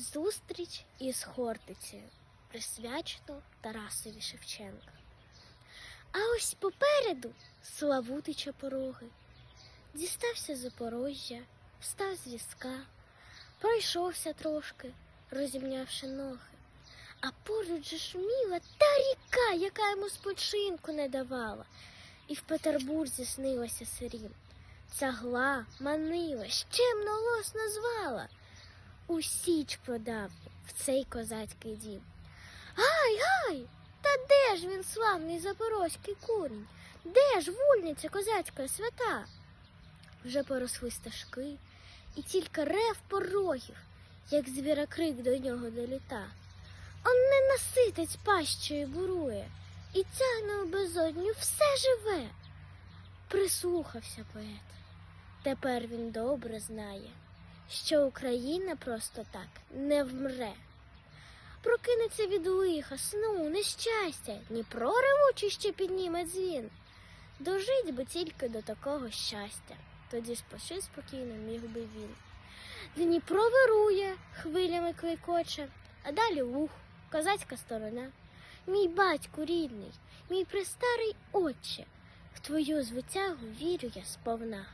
Зустріч із Хортицею, присвячено Тарасові Шевченка. А ось попереду Славутича пороги. Дістався Запорожжя, встав з візка, пройшовся трошки, розімнявши ноги. А поруч же шуміла та ріка, яка йому спочинку не давала. І в Петербурзі снилася сирім. Цягла, манила, щемно лос назвала. У січ подав в цей козацький дім. Гай, гай! Та де ж він славний запорозький курінь? Де ж вольниця козацька свята? Вже поросли стежки, і тільки рев порогів, як звірокрик до нього доліта. Он ненаситець пащою бурує, і тягне у безодню все живе. Прислухався поет. Тепер він добре знає, що Україна просто так не вмре. Прокинеться від лиха, сну, нещастя, Дніпро ревучий підніме дзвін. Дожить би тільки до такого щастя, тоді спочи спокійно міг би він. Дніпро вирує, хвилями кликоче, а далі луг, козацька сторона. Мій батьку рідний, мій престарий отче, в твою звитягу вірю я сповна.